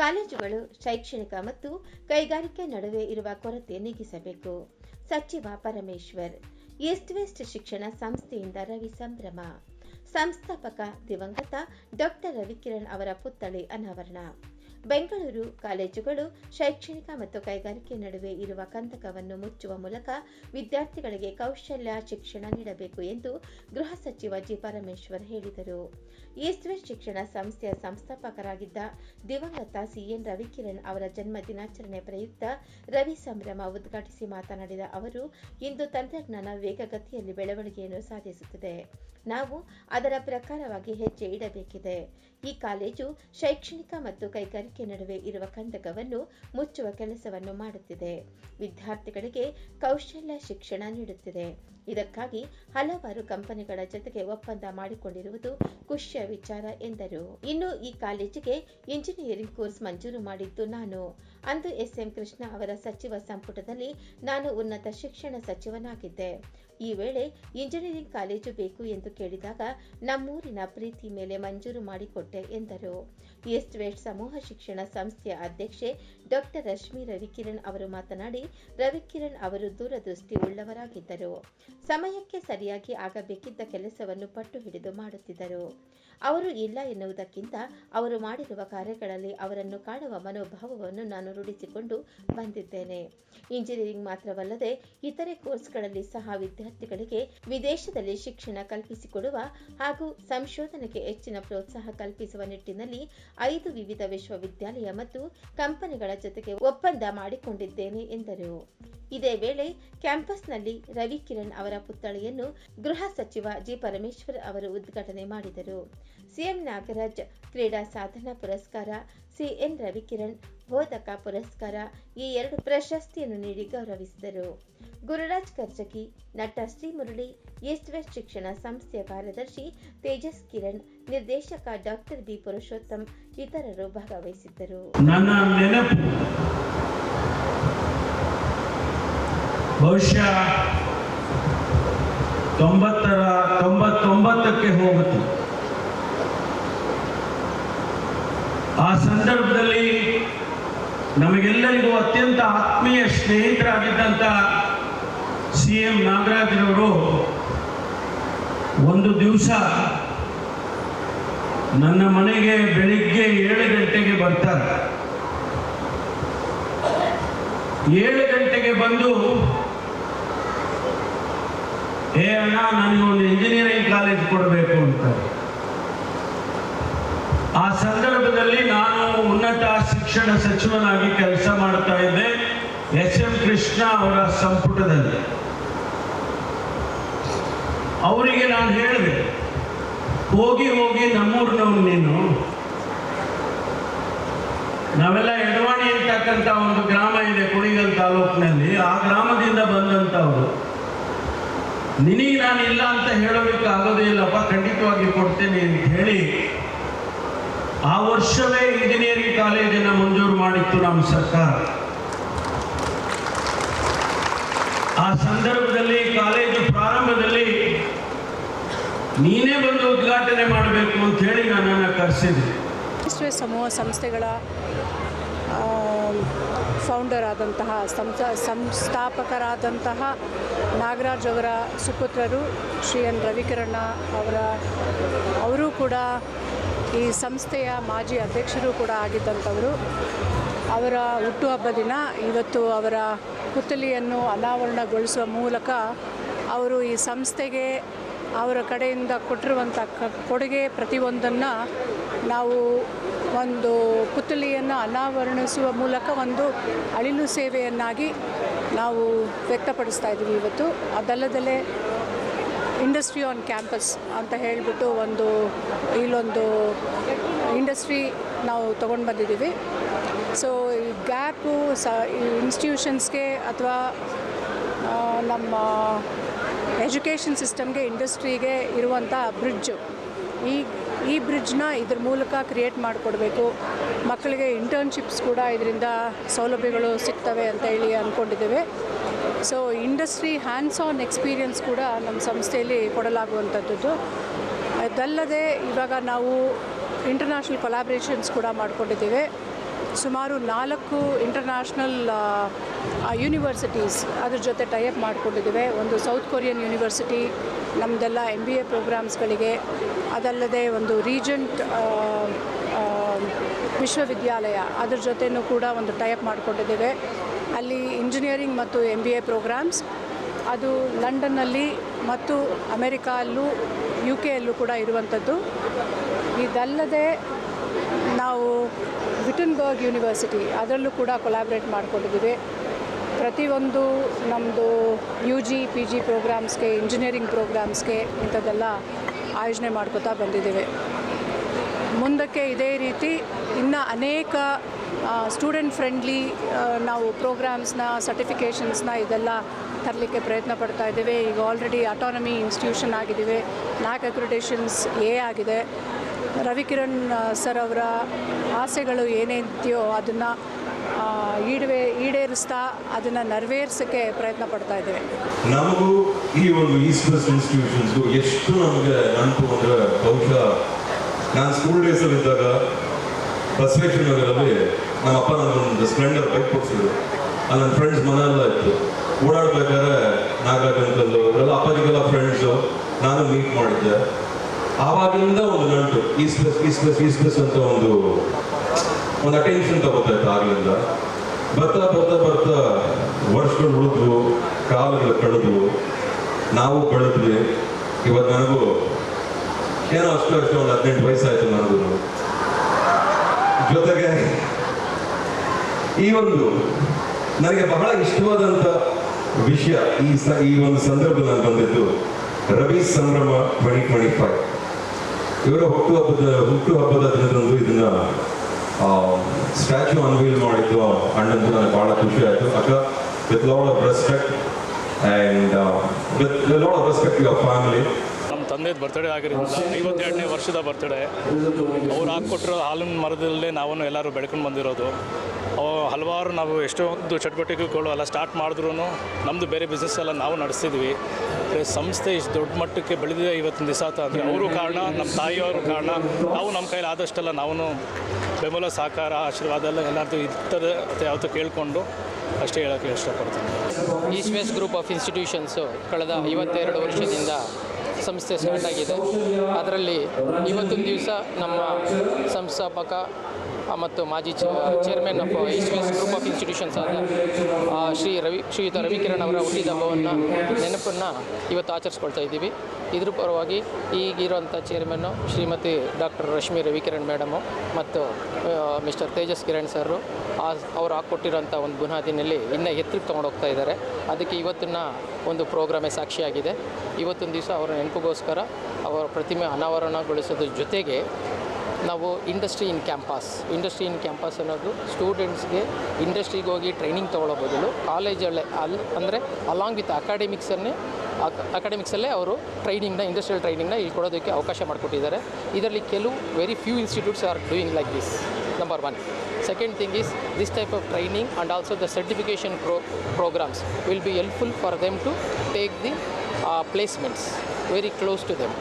ಕಾಲೇಜುಗಳು ಶೈಕ್ಷಣಿಕ ಮತ್ತು ಕೈಗಾರಿಕೆ ನಡುವೆ ಇರುವ ಕೊರತೆ ನೀಗಿಸಬೇಕು. ಸಚಿವ ಪರಮೇಶ್ವರ್, ಈಸ್ಟ್ ವೆಸ್ಟ್ ಶಿಕ್ಷಣ ಸಂಸ್ಥೆಯಿಂದ ರವಿ ಸಂಭ್ರಮ. ಸಂಸ್ಥಾಪಕ ದಿವಂಗತ ಡಾಕ್ಟರ್ ರವಿಕಿರಣ್ ಅವರ ಪುತ್ಥಳಿ ಅನಾವರಣ. ಬೆಂಗಳೂರು ಕಾಲೇಜುಗಳು ಶೈಕ್ಷಣಿಕ ಮತ್ತು ಕೈಗಾರಿಕೆ ನಡುವೆ ಇರುವ ಕಂದಕವನ್ನು ಮುಚ್ಚುವ ಮೂಲಕ ವಿದ್ಯಾರ್ಥಿಗಳಿಗೆ ಕೌಶಲ್ಯ, ಶಿಕ್ಷಣ ನೀಡಬೇಕು ಎಂದು ಗೃಹ ಸಚಿವ ಜಿ ಪರಮೇಶ್ವರ್ ಹೇಳಿದರು. ಈಸ್ವೇರ್ ಶಿಕ್ಷಣ ಸಂಸ್ಥೆಯ ಸಂಸ್ಥಾಪಕರಾಗಿದ್ದ ದಿವಂಗತ ಸಿಎನ್ ರವಿಕಿರಣ್ ಅವರ ಜನ್ಮ ದಿನಾಚರಣೆ ಪ್ರಯುಕ್ತ ರವಿ ಸಂಭ್ರಮ ಉದ್ಘಾಟಿಸಿ ಮಾತನಾಡಿದ ಅವರು, ಇಂದು ತಂತ್ರಜ್ಞಾನ ವೇಗಗತಿಯಲ್ಲಿ ಬೆಳವಣಿಗೆಯನ್ನು ಸಾಧಿಸುತ್ತಿದೆ. ನಾವು ಅದರ ಪ್ರಕಾರವಾಗಿ ಹೆಜ್ಜೆ ಇಡಬೇಕಿದೆ. ಈ ಕಾಲೇಜು ಶೈಕ್ಷಣಿಕ ಮತ್ತು ಕೈಗಾರಿಕೆ ನಡುವೆ ಇರುವ ಕಂದಕವನ್ನು ಮುಚ್ಚುವ ಕೆಲಸವನ್ನು ಮಾಡುತ್ತಿದೆ. ವಿದ್ಯಾರ್ಥಿಗಳಿಗೆ ಕೌಶಲ್ಯ ಶಿಕ್ಷಣ ನೀಡುತ್ತಿದೆ. ಇದಕ್ಕಾಗಿ ಹಲವಾರು ಕಂಪನಿಗಳ ಜೊತೆಗೆ ಒಪ್ಪಂದ ಮಾಡಿಕೊಂಡಿರುವುದು ಖುಷಿಯ ವಿಚಾರ ಎಂದರು. ಇನ್ನು ಈ ಕಾಲೇಜಿಗೆ ಇಂಜಿನಿಯರಿಂಗ್ ಕೋರ್ಸ್ ಮಂಜೂರು ಮಾಡಿದ್ದು ನಾನು. ಅಂದು ಎಸ್ಎಂ ಕೃಷ್ಣ ಅವರ ಸಚಿವ ಸಂಪುಟದಲ್ಲಿ ನಾನು ಉನ್ನತ ಶಿಕ್ಷಣ ಸಚಿವನಾಗಿದ್ದೆ. ಈ ವೇಳೆ ಇಂಜಿನಿಯರಿಂಗ್ ಕಾಲೇಜು ಬೇಕು ಎಂದು ಕೇಳಿದಾಗ ನಮ್ಮೂರಿನ ಪ್ರೀತಿ ಮೇಲೆ ಮಂಜೂರು ಮಾಡಿಕೊಟ್ಟೆ ಎಂದರು. ಈಸ್ಟ್ ವೆಸ್ಟ್ ಸಮೂಹ ಶಿಕ್ಷಣ ಸಂಸ್ಥೆಯ ಅಧ್ಯಕ್ಷೆ ಡಾಕ್ಟರ್ ರಶ್ಮಿ ರವಿಕಿರಣ್ ಅವರು ಮಾತನಾಡಿ, ರವಿಕಿರಣ್ ಅವರು ದೂರದೃಷ್ಟಿ ಉಳ್ಳವರಾಗಿದ್ದರು ಸಮಯಕ್ಕೆ ಸರಿಯಾಗಿ ಆಗಬೇಕಿದ್ದ ಕೆಲಸವನ್ನು ಪಟ್ಟು ಹಿಡಿದು ಮಾಡುತ್ತಿದ್ದರು. ಅವರು ಇಲ್ಲ ಎನ್ನುವುದಕ್ಕಿಂತ ಅವರು ಮಾಡಿರುವ ಕಾರ್ಯಗಳಲ್ಲಿ ಅವರನ್ನು ಕಾಣುವ ಮನೋಭಾವವನ್ನು ನಾನು ರೂಢಿಸಿಕೊಂಡು ಬಂದಿದ್ದೇನೆ. ಇಂಜಿನಿಯರಿಂಗ್ ಮಾತ್ರವಲ್ಲದೆ ಇತರೆ ಕೋರ್ಸ್ಗಳಲ್ಲಿ ಸಹ ವಿದ್ಯಾರ್ಥಿಗಳಿಗೆ ವಿದೇಶದಲ್ಲಿ ಶಿಕ್ಷಣ ಕಲ್ಪಿಸಿಕೊಡುವ ಹಾಗೂ ಸಂಶೋಧನೆಗೆ ಹೆಚ್ಚಿನ ಪ್ರೋತ್ಸಾಹ ಕಲ್ಪಿಸುವ ನಿಟ್ಟಿನಲ್ಲಿ ಐದು ವಿವಿಧ ವಿಶ್ವವಿದ್ಯಾಲಯ ಮತ್ತು ಕಂಪನಿಗಳ ಜೊತೆಗೆ ಒಪ್ಪಂದ ಮಾಡಿಕೊಂಡಿದ್ದೇನೆ ಎಂದರು. ಇದೇ ವೇಳೆ ಕ್ಯಾಂಪಸ್ನಲ್ಲಿ ರವಿ ಕಿರಣ್ ಅವರ ಪುತ್ಥಳಿಯನ್ನು ಗೃಹ ಸಚಿವ ಜಿ ಪರಮೇಶ್ವರ್ ಅವರು ಉದ್ಘಾಟನೆ ಮಾಡಿದರು. ಸಿಎಂ ನಾಗರಾಜ್ ಕ್ರೀಡಾ ಸಾಧನಾ ಪುರಸ್ಕಾರ, ಸಿಎನ್ ರವಿಕಿರಣ್ ಬೋಧಕ ಪುರಸ್ಕಾರ ಈ ಎರಡು ಪ್ರಶಸ್ತಿಯನ್ನು ನೀಡಿ ಗೌರವಿಸಿದರು. ಗುರುರಾಜ್ ಕರ್ಜಗಿ ನಟ ಶ್ರೀಮುರಳಿ ಈಸ್ಟ್ ವೆಸ್ಟ್ ಶಿಕ್ಷಣ ಸಂಸ್ಥೆಯ ಕಾರ್ಯದರ್ಶಿ ತೇಜಸ್ ಕಿರಣ್, ನಿರ್ದೇಶಕ ಡಾಕ್ಟರ್ ಬಿ ಪುರುಷೋತ್ತಮ್ ಇತರರು ಭಾಗವಹಿಸಿದ್ದರು. ಬಹುಶಃ ತೊಂಬತ್ತರ, ತೊಂಬತ್ತೊಂಬತ್ತಕ್ಕೆ ಹೋಗುತ್ತೆ. ಆ ಸಂದರ್ಭದಲ್ಲಿ ನಮಗೆಲ್ಲರಿಗೂ ಅತ್ಯಂತ ಆತ್ಮೀಯ ಸ್ನೇಹಿತರಾಗಿದ್ದಂಥ ಸಿ ಎಂ ನಾಗರಾಜ್ರವರು ಒಂದು ದಿವಸ ನನ್ನ ಮನೆಗೆ ಬೆಳಿಗ್ಗೆ ಏಳು ಗಂಟೆಗೆ ಬರ್ತಾರೆ. ಏಳು ಗಂಟೆಗೆ ಬಂದು ಏ ಅಣ್ಣ, ನನಗೆ ಒಂದು ಇಂಜಿನಿಯರಿಂಗ್ ಕಾಲೇಜ್ ಕೊಡಬೇಕು ಅಂತ ಆ ಸಂದರ್ಭದಲ್ಲಿ ನಾನು ಉನ್ನತ ಶಿಕ್ಷಣ ಸಚಿವನಾಗಿ ಕೆಲಸ ಮಾಡ್ತಾ ಇದ್ದೆ ಎಸ್ ಎಂ ಕೃಷ್ಣ ಅವರ ಸಂಪುಟದಲ್ಲಿ. ಅವರಿಗೆ ನಾನು ಹೇಳಿದೆ, ಹೋಗಿ ಹೋಗಿ ನಮ್ಮೂರಿನವ್ರು ನೀನು. ನಾವೆಲ್ಲ ಎಡವಾಣಿ ಅಂತಕ್ಕಂಥ ಒಂದು ಗ್ರಾಮ ಇದೆ, ಕುಣಿಗಲ್ ತಾಲೂಕಿನಲ್ಲಿ. ನಿನಗೆ ನಾನು ಇಲ್ಲ ಅಂತ ಹೇಳೋದಕ್ಕೆ ಆಗೋದೇ ಇಲ್ಲಪ್ಪ, ಖಂಡಿತವಾಗಿ ಕೊಡ್ತೇನೆ ಅಂತ ಹೇಳಿ ಆ ವರ್ಷವೇ ಇಂಜಿನಿಯರಿಂಗ್ ಕಾಲೇಜನ್ನು ಮಂಜೂರು ಮಾಡಿತ್ತು ನಮ್ಮ ಸರ್ಕಾರ. ಆ ಸಂದರ್ಭದಲ್ಲಿ, ಕಾಲೇಜು ಪ್ರಾರಂಭದಲ್ಲಿ ನೀನೇ ಬಂದು ಉದ್ಘಾಟನೆ ಮಾಡಬೇಕು ಅಂತ ಹೇಳಿ ನನ್ನನ್ನು ಕರೆಸಿದೆ ಸಮೂಹ ಸಂಸ್ಥೆಗಳ ಫೌಂಡರ್ ಆದಂತಹ ಸಂಸ ಸಂಸ್ಥಾಪಕರಾದಂತಹ ನಾಗರಾಜ್ ಅವರ ಸುಪುತ್ರರು ಶ್ರೀ ಎನ್. ರವಿಕಿರಣ ಅವರ, ಅವರು ಕೂಡ ಈ ಸಂಸ್ಥೆಯ ಮಾಜಿ ಅಧ್ಯಕ್ಷರು ಕೂಡ ಆಗಿದ್ದಂಥವರು. ಅವರ ಹುಟ್ಟುಹಬ್ಬ ದಿನ ಇವತ್ತು ಅವರ ಪುತ್ತಲಿಯನ್ನು ಅನಾವರಣಗೊಳಿಸುವ ಮೂಲಕ ಅವರು ಈ ಸಂಸ್ಥೆಗೆ ಅವರ ಕಡೆಯಿಂದ ಕೊಟ್ಟಿರುವಂಥ ಕೊಡುಗೆ ಪ್ರತಿಯೊಂದನ್ನು ನಾವು ಒಂದು ಪುತ್ಥಳಿಯನ್ನು ಅನಾವರಣಿಸುವ ಮೂಲಕ ಒಂದು ಅಳಿಲು ಸೇವೆಯನ್ನಾಗಿ ನಾವು ವ್ಯಕ್ತಪಡಿಸ್ತಾ ಇದ್ದೀವಿ ಇವತ್ತು. ಅದಲ್ಲದಲ್ಲೇ ಇಂಡಸ್ಟ್ರಿ ಆನ್ ಕ್ಯಾಂಪಸ್ ಅಂತ ಹೇಳಿಬಿಟ್ಟು ಒಂದು ಇಲ್ಲೊಂದು ಇಂಡಸ್ಟ್ರಿ ನಾವು ತೊಗೊಂಡು ಬಂದಿದ್ದೀವಿ. ಸೊ ಈ ಗ್ಯಾಪು ಸ, ಈ ಇನ್ಸ್ಟಿಟ್ಯೂಷನ್ಸ್ಗೆ ಅಥವಾ ನಮ್ಮ ಎಜುಕೇಷನ್ ಸಿಸ್ಟಮ್ಗೆ, ಇಂಡಸ್ಟ್ರಿಗೆ ಇರುವಂಥ ಬ್ರಿಡ್ಜು ಈ ಈ ಬ್ರಿಡ್ಜ್ನ ಇದ್ರ ಮೂಲಕ ಕ್ರಿಯೇಟ್ ಮಾಡಿಕೊಡ್ಬೇಕು. ಮಕ್ಕಳಿಗೆ ಇಂಟರ್ನ್ಶಿಪ್ಸ್ ಕೂಡ ಇದರಿಂದ ಸೌಲಭ್ಯಗಳು ಸಿಗ್ತವೆ ಅಂತ ಹೇಳಿ ಅಂದ್ಕೊಂಡಿದ್ದೇವೆ so industry hands on experience ಕೂಡ ನಮ್ಮ ಸಂಸ್ಥೆಯಲ್ಲಿ ಕೊಡಲಾಗುವಂಥದ್ದು ಅದಲ್ಲದೆ ಇವಾಗ ನಾವು ಇಂಟರ್ನ್ಯಾಷನಲ್ ಕೊಲಾಬ್ರೇಷನ್ಸ್ ಕೂಡ ಮಾಡ್ಕೊಂಡಿದ್ದೇವೆ. ಸುಮಾರು ನಾಲ್ಕು ಇಂಟರ್ನ್ಯಾಷನಲ್ ಯೂನಿವರ್ಸಿಟೀಸ್ ಅದ್ರ ಜೊತೆ ಟೈಅಪ್ ಮಾಡಿಕೊಂಡಿದ್ದೇವೆ. ಒಂದು ಸೌತ್ ಕೊರಿಯನ್ ಯೂನಿವರ್ಸಿಟಿ ನಮ್ಮದೆಲ್ಲ ಎಂ ಬಿ ಎ ಪ್ರೋಗ್ರಾಮ್ಸ್ಗಳಿಗೆ ಅದಲ್ಲದೆ ಒಂದು ರೀಜೆಂಟ್ ವಿಶ್ವವಿದ್ಯಾಲಯ ಅದ್ರ ಜೊತೆನೂ ಕೂಡ ಒಂದು ಟೈಅಪ್ ಮಾಡಿಕೊಂಡಿದ್ದೇವೆ. ಅಲ್ಲಿ ಇಂಜಿನಿಯರಿಂಗ್ ಮತ್ತು ಎಂ ಬಿ ಎ ಪ್ರೋಗ್ರಾಮ್ಸ್ ಅದು ಲಂಡನ್ನಲ್ಲಿ ಮತ್ತು ಅಮೆರಿಕಲ್ಲೂ ಯು ಕೆಯಲ್ಲೂ ಕೂಡ ಇರುವಂಥದ್ದು. ಇದಲ್ಲದೆ ನಾವು ವಿಟನ್ಬರ್ಗ್ ಯೂನಿವರ್ಸಿಟಿ ಅದರಲ್ಲೂ ಕೂಡ ಕೊಲಾಬ್ರೇಟ್ ಮಾಡಿಕೊಂಡಿದ್ದೀವಿ. ಪ್ರತಿಯೊಂದು ನಮ್ಮದು ಯು ಜಿ ಪಿ ಜಿ ಪ್ರೋಗ್ರಾಮ್ಸ್ಗೆ ಇಂಜಿನಿಯರಿಂಗ್ ಪ್ರೋಗ್ರಾಮ್ಸ್ಗೆ ಇಂಥದ್ದೆಲ್ಲ ಆಯೋಜನೆ ಮಾಡ್ಕೋತಾ ಬಂದಿದ್ದೇವೆ. ಮುಂದಕ್ಕೆ ಇದೇ ರೀತಿ ಇನ್ನು ಅನೇಕ ಸ್ಟೂಡೆಂಟ್ ಫ್ರೆಂಡ್ಲಿ ನಾವು ಪ್ರೋಗ್ರಾಮ್ಸ್ನ ಸರ್ಟಿಫಿಕೇಷನ್ಸ್ನ ಇದೆಲ್ಲ ತರಲಿಕ್ಕೆ ಪ್ರಯತ್ನ ಪಡ್ತಾ ಇದ್ದೇವೆ. ಈಗ ಆಲ್ರೆಡಿ ಅಟಾನಮಿ ಇನ್ಸ್ಟಿಟ್ಯೂಷನ್ ಆಗಿದ್ದೀವಿ. ನಾಲ್ಕು ಅಕ್ರಿಡೇಷನ್ಸ್ ಎ ಆಗಿದೆ. ರವಿಕಿರಣ್ ಸರ್ ಅವರ ಆಸೆಗಳು ಏನೇಂತಿಯೋ ಅದನ್ನು ಈಡವೇ, ಈಡೇರಿಸ್ತಾ ಅದನ್ನು ನೆರವೇರಿಸೋಕ್ಕೆ ಪ್ರಯತ್ನ ಪಡ್ತಾ ಇದ್ದೇವೆ. ನಮಗೂ ಈ ಒಂದು ಈಸ್ಟ್ ಇನ್ಸ್ಟಿಟ್ಯೂಷನ್ಸ್ಗೂ ಎಷ್ಟು ನಮಗೆ ನೆನಪು ಅಂದರೆ ಬಹುಶಃ ನಾನು ಸ್ಕೂಲ್ ಡೇಸಲ್ಲಿ ಇದ್ದಾಗ ಬಸವೇಶ್ವರ ನಗರಲ್ಲಿ ನಮ್ಮ ಅಪ್ಪ ನನಗೊಂದು ಸ್ಪ್ಲೆಂಡರ್ ಬೈಕ್ ಕೊಡಿಸಿದ್ರು ಅಲ್ಲಿ ನನ್ನ ಫ್ರೆಂಡ್ಸ್ ಮನೆಯೆಲ್ಲ ಇತ್ತು. ಓಡಾಡ್ಬೇಕಾದ್ರೆ ನಾಗರಾಜ್ ಅವರೆಲ್ಲ ಅಪ್ಪಾಜಿಗೆಲ್ಲ ಫ್ರೆಂಡ್ಸು ನಾನು ಮೀಟ್ ಮಾಡಿದ್ದೆ. ಆವಾಗಿಂದ ಒಂದು ನಂಟು is plus is plus is plus ಅಂತ ಒಂದು ಒಂದು ಅಟೆನ್ಷನ್ ತಗೋತಾ ಇತ್ತು ಆಗ್ಲಿಂದ. ಬರ್ತಾ ಬರ್ತಾ ಬರ್ತಾ ವರ್ಷಗಳು ಉಳಿದ್ವು, ಕಾಲಗಳು ಕಳೆದ್ವು. ನಾವು ಕಳೆದ್ವಿ ಇವತ್ತು ನನಗೂ ಏನೋ ಅಷ್ಟು ಅಷ್ಟು ಒಂದು ಹದಿನೆಂಟು ವಯಸ್ಸಾಯ್ತು ನನಗೂ. ಜೊತೆಗೆ ಈ ಒಂದು, ನನಗೆ ಬಹಳ ಇಷ್ಟವಾದಂಥ ವಿಷಯ ಈ ಈ ಒಂದು ಸಂದರ್ಭದಲ್ಲಿ ಬಂದಿದ್ದು ರವಿ ಸಂಭ್ರಮ ಟ್ವೆಂಟಿ ಟ್ವೆಂಟಿ ಫೈವ್ ಹಬ್ಬದ, ಹುಟ್ಟು ಹಬ್ಬದ ದಿನದಂದು ಇದನ್ನ ಸ್ಟ್ಯಾಚ್ಯೂ ಅನ್ವೀಲ್ ಮಾಡಿದ್ದು ಅಣ್ಣಂದು ನನಗೆ ಭಾಳ ಖುಷಿ ಆಯಿತು. ಅಕ್ಕ with lot of respect and with lot of respect your family ತಂದೆದು birthday ಆಗಿರೋದಿಲ್ಲ ಐವತ್ತೆರಡನೇ ವರ್ಷದ ಬರ್ತಡೇ ಅವ್ರು ಹಾಕ್ಕೊಟ್ಟಿರೋ ಹಾಲಿನ ಮರದಲ್ಲೇ ನಾವು ಎಲ್ಲರೂ ಬೆಳ್ಕೊಂಡು ಬಂದಿರೋದು. ಹಲವಾರು ನಾವು ಎಷ್ಟೊಂದು ಚಟುವಟಿಕೆಗಳು ಎಲ್ಲ ಸ್ಟಾರ್ಟ್ ಮಾಡಿದ್ರು ನಮ್ಮದು ಬೇರೆ ಬಿಸ್ನೆಸ್ ಎಲ್ಲ ನಾವು ನಡೆಸ್ತಿದ್ವಿ ಸಂಸ್ಥೆ ಇಷ್ಟು ದೊಡ್ಡ ಮಟ್ಟಕ್ಕೆ ಬೆಳೆದಿದೆ ಇವತ್ತಿನ ದಿವಸ ಅಂದರೆ ಅವರು ಕಾರಣ ನಮ್ಮ ತಾಯಿಯವರು ಕಾರಣ, ನಾವು ನಮ್ಮ ಕೈಲಿ ಆದಷ್ಟೆಲ್ಲ ನಾವು ಬೆಂಬಲ, ಸಹಕಾರ, ಆಶೀರ್ವಾದ ಎಲ್ಲ ಎಲ್ಲರದ್ದು ಇರ್ತದೆ ಅಂತ ಯಾವತ್ತೂ ಕೇಳಿಕೊಂಡು ಅಷ್ಟೇ ಹೇಳೋಕ್ಕೆ ಇಷ್ಟಪಡ್ತೀನಿ. East West Group of Institutions ಕಳೆದ ಐವತ್ತೆರಡು ವರ್ಷದಿಂದ ಸಂಸ್ಥೆ ಸ್ಟಾರ್ಟ್ ಆಗಿದೆ ಅದರಲ್ಲಿ ಇವತ್ತೊಂದು ದಿವಸ ನಮ್ಮ ಸಂಸ್ಥಾಪಕ ಮತ್ತು ಮಾಜಿ chairman of East West Group of Institutions ಆದ ಶ್ರೀ ರವಿ, ಶ್ರೀಯುತ ರವಿಕಿರಣ್ ಅವರ ಹುಟ್ಟಿದಬ್ಬವನ್ನು ನೆನಪನ್ನು ಇವತ್ತು ಆಚರಿಸ್ಕೊಳ್ತಾ ಇದ್ದೀವಿ. ಇದ್ರ ಪರವಾಗಿ ಈಗಿರುವಂಥ chairman Shrimati doctor Rashmi Ravikiran madam ಮತ್ತು ಮಿಸ್ಟರ್ ತೇಜಸ್ ಕಿರಣ್ ಸರ್ ಅವ್ರು ಹಾಕ್ಕೊಟ್ಟಿರೋಂಥ ಒಂದು ಬುನಾದಿನಲ್ಲಿ ಇನ್ನೂ ಎತ್ತರಕ್ಕೆ ತೊಗೊಂಡೋಗ್ತಾ ಇದ್ದಾರೆ. ಅದಕ್ಕೆ ಇವತ್ತಿನ ಒಂದು ಪ್ರೋಗ್ರಾಮೇ ಸಾಕ್ಷಿಯಾಗಿದೆ. ಇವತ್ತೊಂದು ದಿವಸ ಅವರ ನೆನಪಿಗೋಸ್ಕರ ಅವರ ಪ್ರತಿಮೆ ಅನಾವರಣಗೊಳಿಸೋದ್ರ ಜೊತೆಗೆ ನಾವು industry in campus industry in campus ಅನ್ನೋದು ಸ್ಟೂಡೆಂಟ್ಸ್ಗೆ ಇಂಡಸ್ಟ್ರಿಗೆ ಹೋಗಿ ಟ್ರೈನಿಂಗ್ ತೊಗೊಳ್ಳೋ ಬದಲು ಕಾಲೇಜಲ್ಲೇ ಅಲ್ಲಿ ಅಂದರೆ ಅಲಾಂಗ್ ವಿತ್ ಅಕಾಡೆಮಿಕ್ಸನ್ನೇ ಅಕಾಡೆಮಿಕ್ಸಲ್ಲೇ ಅವರು ಟ್ರೈನಿಂಗ್ನ ಇಂಡಸ್ಟ್ರಿಯಲ್ ಟ್ರೈನಿಂಗ್ನ ಇಲ್ಲಿ ಕೊಡೋದಕ್ಕೆ ಅವಕಾಶ ಮಾಡಿಕೊಟ್ಟಿದ್ದಾರೆ. ಇದರಲ್ಲಿ ಕೆಲವು very few institutes are doing like this number one second thing is this type of training and also the certification pro programs will be helpful for them to take the placements very close to them